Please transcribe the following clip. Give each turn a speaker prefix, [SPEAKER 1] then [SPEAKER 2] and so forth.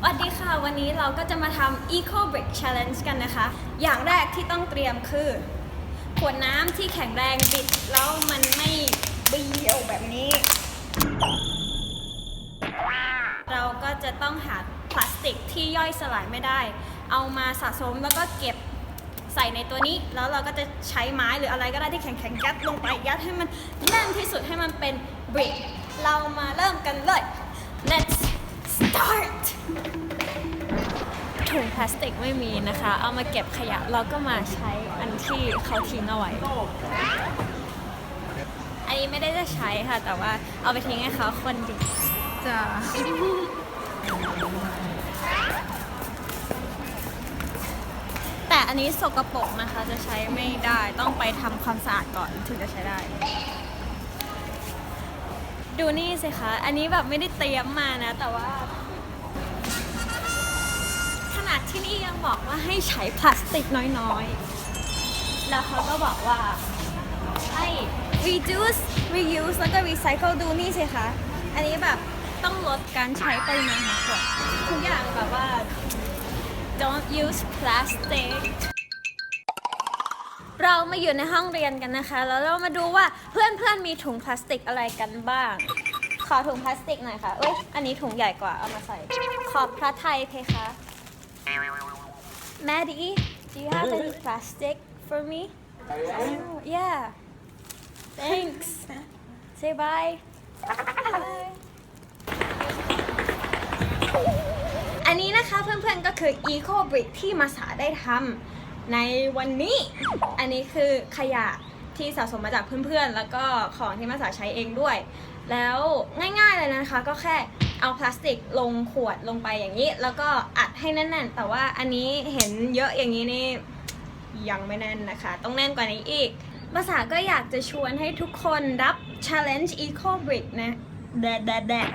[SPEAKER 1] สวัสดีค่ะ วันนี้เราก็จะมาทำ Eco Brick Challenge กันนะคะ อย่างแรกที่ต้องเตรียมคือ ขวดน้ำที่แข็งแรงบิด แล้วมันไม่เบี้ยวแบบนี้ เราก็จะต้องหาพลาสติกที่ย่อยสลายไม่ได้ เอามาสะสมแล้วก็เก็บใส่ในตัวนี้ แล้วเราก็จะใช้ไม้หรืออะไรก็ได้ที่แข็งๆยัดลงไปยัดให้มันแน่นที่สุดให้มันเป็นบริกเรามาเริ่มกันเลย let's ถุงพลาสติกไม่มีนะคะ เอามาเก็บขยะเราก็มาใช้อันที่เขาทิ้งเอาไว้ อันนี้ไม่ได้จะใช้ค่ะ แต่ว่าเอาไปทิ้งให้เขาคนดี
[SPEAKER 2] จ้า
[SPEAKER 1] แต่อันนี้สกปรกนะคะจะใช้ไม่ได้ต้องไปทำความสะอาดก่อนถึงจะใช้ได้ ดูนี่สิคะ อันนี้แบบไม่ได้เตรียมมานะ แต่ว่า นาดที่นี่ยังบอกว่าให้ใช้พลาสติกน้อยๆ แล้วเขาก็บอกว่าให้ reduce reuse แล้วก็ recycle ดูนี่สิคะ อันนี้แบบต้องลดการใช้ปริมาณของขวดทุกอย่างแบบว่า don't use plastic เรามาอยู่ในห้องเรียนกันนะคะ แล้วเรามาดูว่าเพื่อนๆมีถุงพลาสติกอะไรกันบ้าง ขอถุงพลาสติกหน่อยค่ะเอ้ย อันนี้ถุงใหญ่กว่า เอามาใส่ ขอบพระไทยเพคะ Maddie do you have any plastic for me oh, yeah thanks say bye bye อันนี้นะคะเพื่อนๆก็คือ Eco Brick ที่มาสาได้ทำในวันนี้ อันนี้คือขยะที่สะสมมาจากเพื่อนๆ แล้วก็ของที่มาสาใช้เองด้วย แล้วง่ายๆเลยนะคะก็แค่ เอาพลาสติกลงขวดลงไปอย่างนี้ แล้วก็อัดให้แน่นๆ แต่ว่าอันนี้เห็นเยอะอย่างนี้นี่ยังไม่แน่นนะคะ ต้องแน่นกว่านี้อีก ภาษาก็อยากจะชวนให้ทุกคนรับ Challenge Eco Brick นะแดดแดดแดด